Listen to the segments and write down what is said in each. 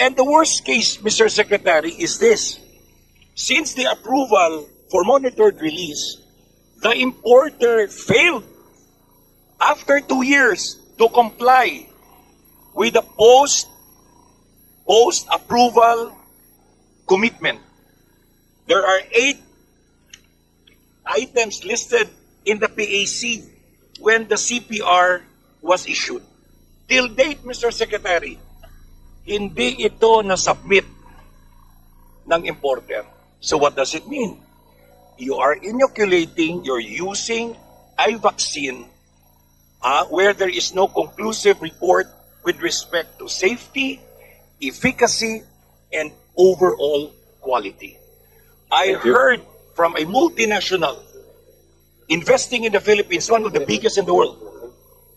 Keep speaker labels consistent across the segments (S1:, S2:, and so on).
S1: And the worst case, Mr. Secretary, is this. Since the approval for monitored release, the importer failed after two years to comply with the post post approval commitment. There are eight items listed in the PAC when the CPR was issued. Till date, Mr. Secretary, hindi ito na-submit ng importer. So what does it mean? You are inoculating, you're using a vaccine uh, where there is no conclusive report with respect to safety, efficacy, and overall quality. I heard from a multinational investing in the Philippines, one of the biggest in the world.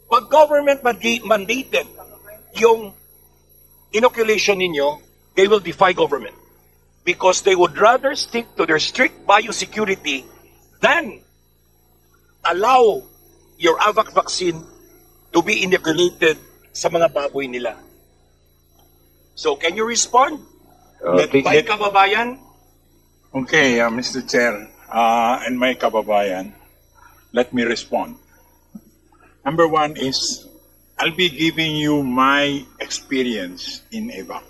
S1: Pag government mandated yung inoculation ninyo, they will defy government because they would rather stick to their strict biosecurity than allow your AVAC vaccine to be inoculated sa mga baboy nila. So, can you respond?
S2: Uh, let-
S1: kababayan,
S3: Okay, uh, Mr. Chair, uh, and my kababayan, let me respond. Number one is, I'll be giving you my experience in EVA.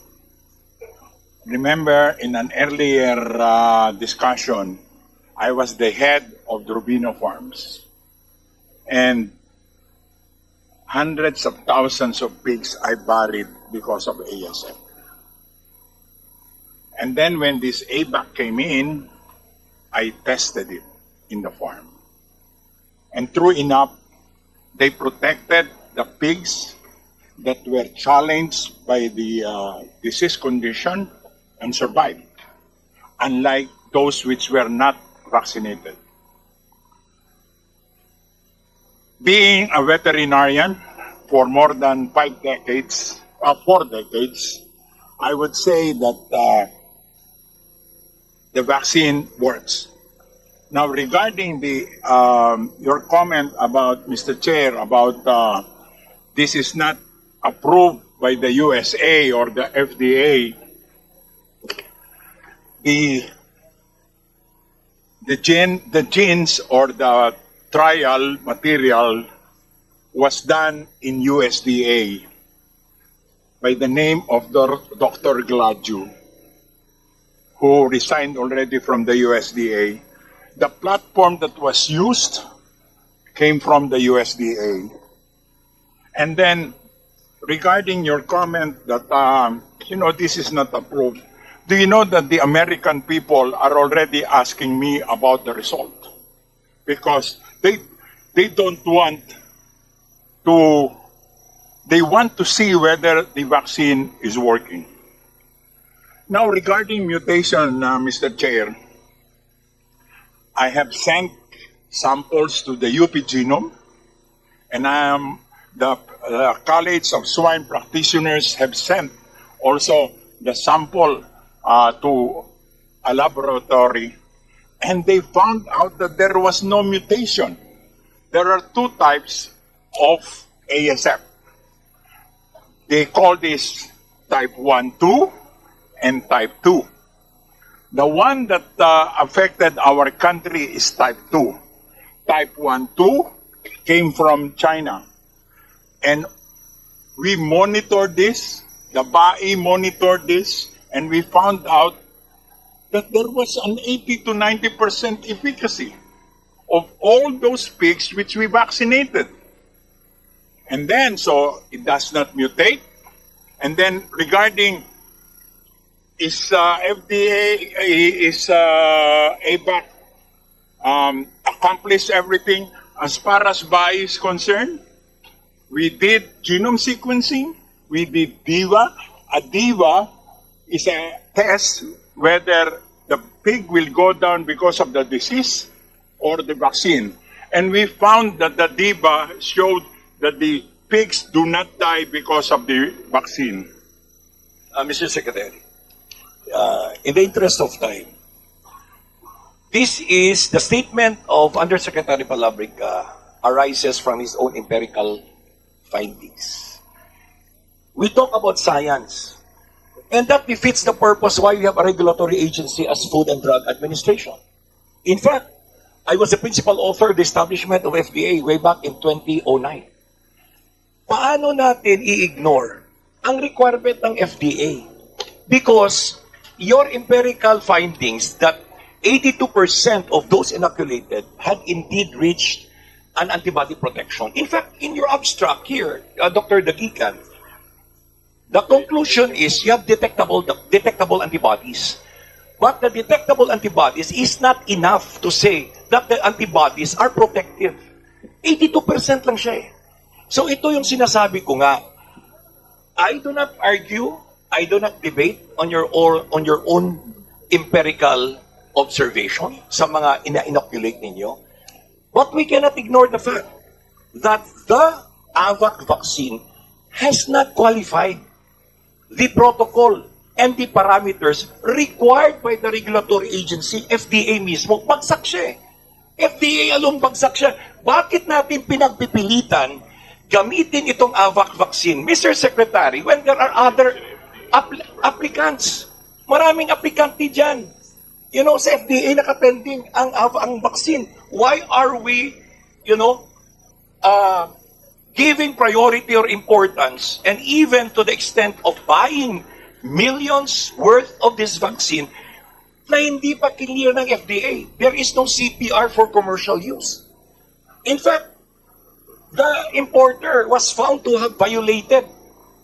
S3: Remember, in an earlier uh, discussion, I was the head of the Rubino Farms. And hundreds of thousands of pigs I buried because of ASF. And then when this ABAC came in, I tested it in the farm. And true enough, they protected the pigs that were challenged by the uh, disease condition and survived, unlike those which were not vaccinated. Being a veterinarian for more than five decades, uh, four decades, I would say that uh, the vaccine works. Now, regarding the um, your comment about Mr. Chair about uh, this is not approved by the USA or the FDA, the the gene the genes or the trial material was done in USDA by the name of Dr. Dr. Gladue who resigned already from the USDA, the platform that was used came from the USDA. And then, regarding your comment that, um, you know, this is not approved, do you know that the American people are already asking me about the result? Because they, they don't want to, they want to see whether the vaccine is working. Now, regarding mutation, uh, Mr. Chair, I have sent samples to the UP Genome, and um, the uh, College of Swine Practitioners have sent also the sample uh, to a laboratory, and they found out that there was no mutation. There are two types of ASF. They call this type 1 2 and type 2. The one that uh, affected our country is type 2. Type 1 2 came from China. And we monitored this, the BAI monitored this, and we found out that there was an 80 to 90% efficacy of all those pigs which we vaccinated. And then, so it does not mutate. And then regarding is uh, FDA is uh, ABAC um, accomplished everything as far as BAI is concerned? We did genome sequencing. We did DIVA. A DIVA is a test whether the pig will go down because of the disease or the vaccine. And we found that the DIVA showed that the pigs do not die because of the vaccine.
S1: uh, Mr. Secretary, uh, in the interest of time, this is the statement of Undersecretary Palabrica arises from his own empirical findings. We talk about science, And that defeats the purpose why we have a regulatory agency as Food and Drug Administration. In fact, I was the principal author of the establishment of FDA way back in 2009. Paano natin i-ignore ang requirement ng FDA? Because your empirical findings that 82% of those inoculated had indeed reached an antibody protection. In fact, in your abstract here, uh, Dr. Dagikan, the conclusion is you have detectable detectable antibodies. But the detectable antibodies is not enough to say that the antibodies are protective. 82% lang siya eh. So ito yung sinasabi ko nga. I do not argue, I do not debate on your or on your own empirical observation sa mga ina-inoculate ninyo. But we cannot ignore the fact that the AVAC vaccine has not qualified the protocol and the parameters required by the regulatory agency, FDA mismo, bagsak siya eh. FDA alone bagsak siya. Bakit natin pinagpipilitan gamitin itong AVAC vaccine, Mr. Secretary, when there are other app- applicants? Maraming aplikante dyan. You know, sa FDA nakapending ang, ang vaccine. Why are we, you know, uh, giving priority or importance and even to the extent of buying millions worth of this vaccine na hindi pa clear ng FDA. There is no CPR for commercial use. In fact, the importer was found to have violated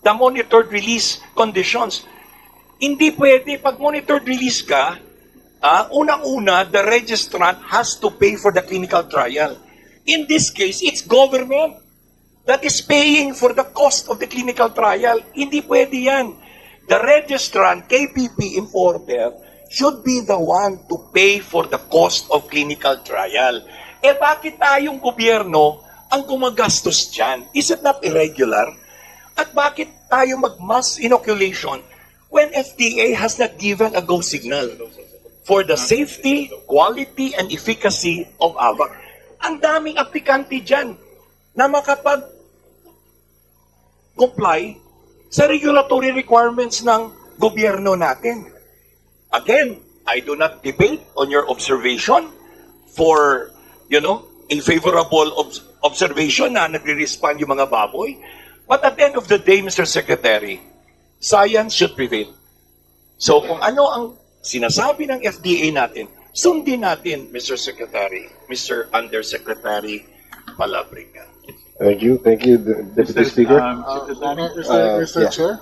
S1: the monitored release conditions. Hindi pwede, pag monitored release ka, ah, unang-una, the registrant has to pay for the clinical trial. In this case, it's government that is paying for the cost of the clinical trial. Hindi pwede yan. The registrant, KPP importer, should be the one to pay for the cost of clinical trial. Eh bakit tayong gobyerno ang gumagastos dyan? Is it not irregular? At bakit tayo mag-mass inoculation when FDA has not given a go signal for the safety, quality, and efficacy of AVAC? Ang daming aplikante dyan na makapag comply sa regulatory requirements ng gobyerno natin. Again, I do not debate on your observation for, you know, a favorable obs- observation na nagre-respond yung mga baboy. But at the end of the day, Mr. Secretary, science should prevail. So kung ano ang sinasabi ng FDA natin, sundin natin, Mr. Secretary, Mr. Undersecretary Palabrica.
S2: Thank you. Thank you, the Deputy Speaker.
S4: Uh, Mr.
S2: Uh,
S4: Mr.
S2: yeah.
S4: Chair,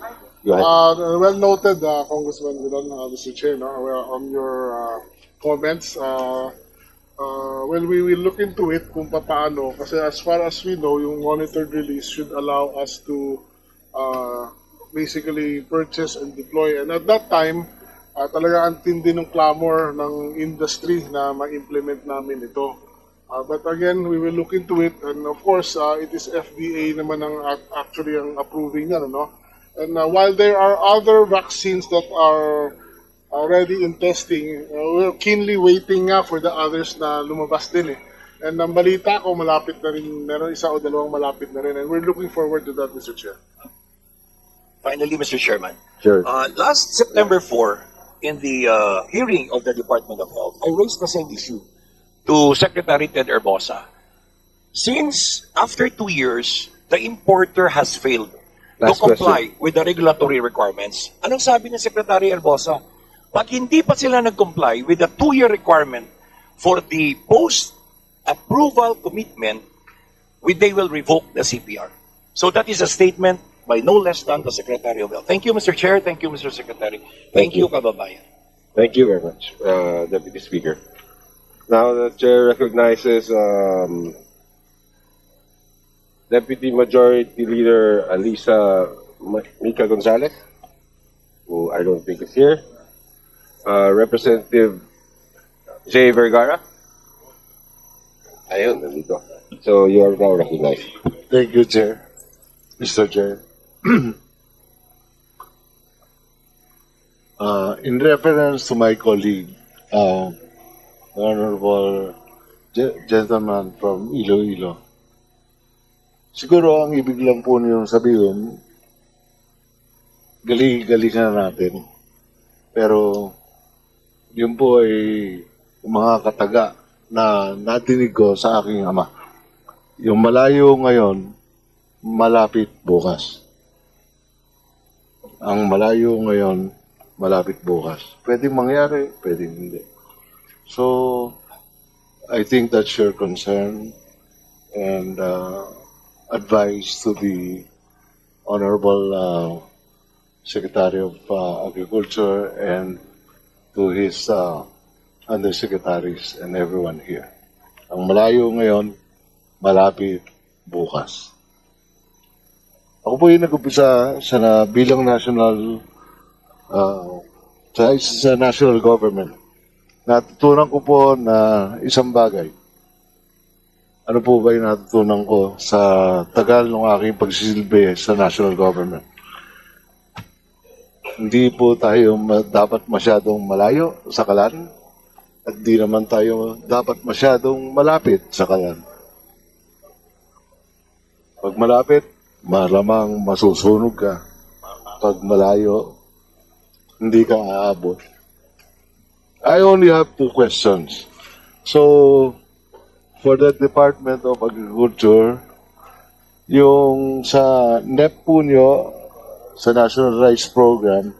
S4: uh, well noted, uh, Congressman Vilon, uh, Mr. Chair, no, well, on your uh, comments. Uh, uh, well, we will look into it kung paano, kasi as far as we know, yung monitored release should allow us to uh, basically purchase and deploy. And at that time, uh, talaga ang tindi ng clamor ng industry na ma-implement namin ito. Uh, but again, we will look into it, and of course, uh, it is FDA naman ang ac- actually ang approving yan, no? And uh, while there are other vaccines that are already in testing, uh, we're keenly waiting nga for the others na lumabas din eh. And ang balita ko, malapit na rin, meron isa o dalawang malapit na rin, and we're looking forward to that, Mr. Chair.
S1: Finally, Mr. Chairman,
S2: Sure.
S1: Uh, last September 4, in the uh, hearing of the Department of Health, I raised the same issue to Secretary Ted Erbosa. Since after two years, the importer has failed
S2: Last
S1: to comply with the regulatory requirements, anong sabi ni Secretary Erbosa? Pag hindi pa sila nag-comply with the two-year requirement for the post-approval commitment, we, they will revoke the CPR. So that is a statement by no less than the Secretary of Health. Thank you, Mr. Chair. Thank you, Mr. Secretary. Thank, you, kababayan.
S2: Thank you very much, uh, Deputy Speaker. Now the chair recognizes um, Deputy Majority Leader Alisa Ma- Mica Gonzalez, who I don't think is here. Uh, Representative Jay Vergara. Ayun, nandito. So you are now recognized.
S5: Thank you, Chair. Mr. Chair. Uh, in reference to my colleague, uh, Honorable ge- Gentleman from Iloilo, siguro ang ibig lang po niyong sabihin, galing-galingan natin. Pero yun po ay mga kataga na natinig ko sa aking ama. Yung malayo ngayon, malapit bukas. Ang malayo ngayon, malapit bukas. Pwedeng mangyari, pwedeng hindi. So, I think that's your concern and uh, advice to the Honorable uh, Secretary of uh, Agriculture and to his uh, undersecretaries and everyone here. Ang malayo ngayon, malapit bukas. Ako po yung nag-umpisa sa bilang national uh, sa, sa national government. Natutunan ko po na isang bagay. Ano po ba yung natutunan ko sa tagal ng aking pagsisilbi sa national government? Hindi po tayo dapat masyadong malayo sa kalan at di naman tayo dapat masyadong malapit sa kalan. Pag malapit, malamang masusunog ka. Pag malayo, hindi ka aabot. I only have two questions. So, for the Department of Agriculture, yung sa NEP po nyo, sa National Rice Program,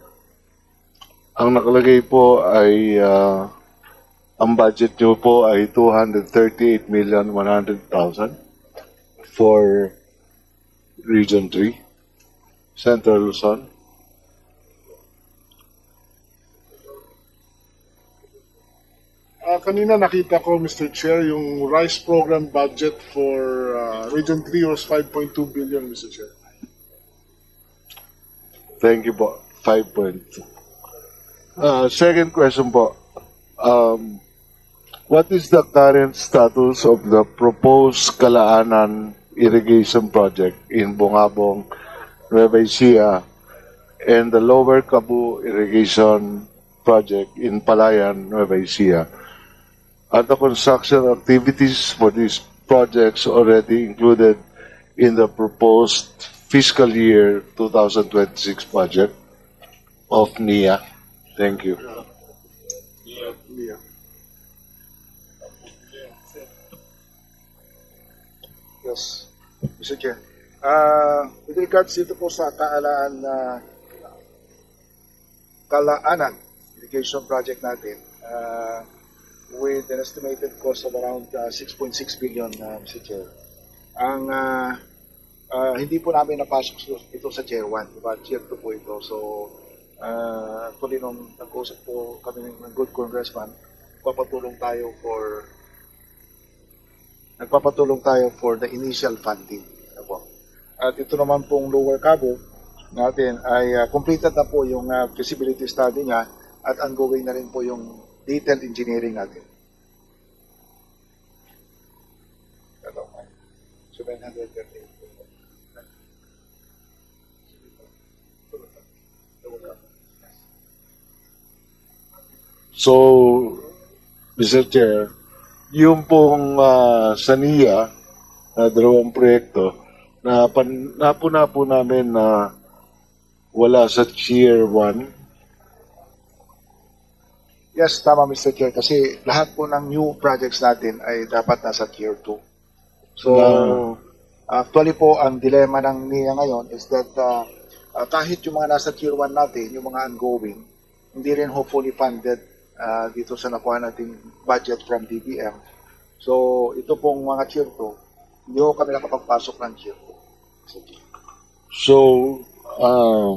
S5: ang nakalagay po ay, ah, ang budget nyo po ay 238,100,000 for Region 3, Central Luzon.
S4: Ah, kanina nakita ko, Mr. Chair, yung rice program budget for ah, Region 3 was 5.2 billion, Mr. Chair.
S5: Thank you po. 5.2. Uh, second question po. Um, what is the current status of the proposed Kalaanan irrigation project in Bungabong, Nueva Ecija, and the Lower Cabu irrigation project in Palayan, Nueva Ecija? Are the construction activities for these projects already included in the proposed fiscal year 2026 budget of NIA? Thank you.
S6: Yes, Mr. Chair. Uh, with regards dito po sa kaalaan na kalaanan irrigation project natin, uh, with an estimated cost of around uh, 6.6 billion, uh, Mr. Chair. Ang uh, uh, hindi po namin napasok ito sa Tier 1, diba? Tier 2 po ito. So, uh, actually nung nag-usap po kami ng good congressman, papatulong tayo for nagpapatulong tayo for the initial funding. Po. At ito naman pong Lower Cabo natin ay uh, completed na po yung uh, feasibility study niya at ongoing na rin po yung detailed engineering natin. Ito, 738.
S5: So, Mr. Chair, yung pong uh, sa NIA, na dalawang proyekto, na pan, napuna po namin na wala sa Tier 1.
S6: Yes, tama Mr. Chair kasi lahat po ng new projects natin ay dapat nasa tier 2. So, actually po ang dilema ng NIA ngayon is that uh, uh, kahit yung mga nasa tier 1 natin, yung mga ongoing, hindi rin hopefully funded uh, dito sa nakuha nating budget from DBM. So, ito pong mga tier 2, hindi ko kami nakapagpasok ng tier 2. Mr. Chair.
S5: So, uh,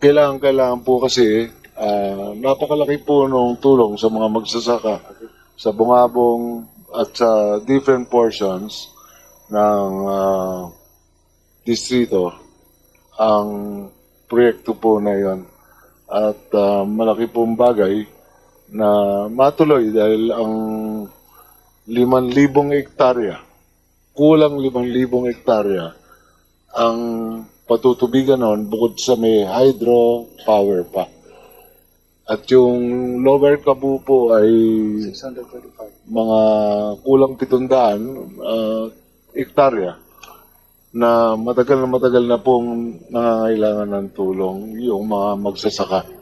S5: kailangan, kailangan po kasi uh, napakalaki po ng tulong sa mga magsasaka sa bungabong at sa different portions ng uh, distrito ang proyekto po na yon at uh, malaki pong bagay na matuloy dahil ang 5,000 hektarya kulang 5,000 hektarya ang patutubigan nun bukod sa may hydro power pa. At yung lower Cabu po ay
S6: 635.
S5: mga kulang 700 uh, hektarya. Na matagal na matagal na pong nangangailangan ng tulong yung mga magsasaka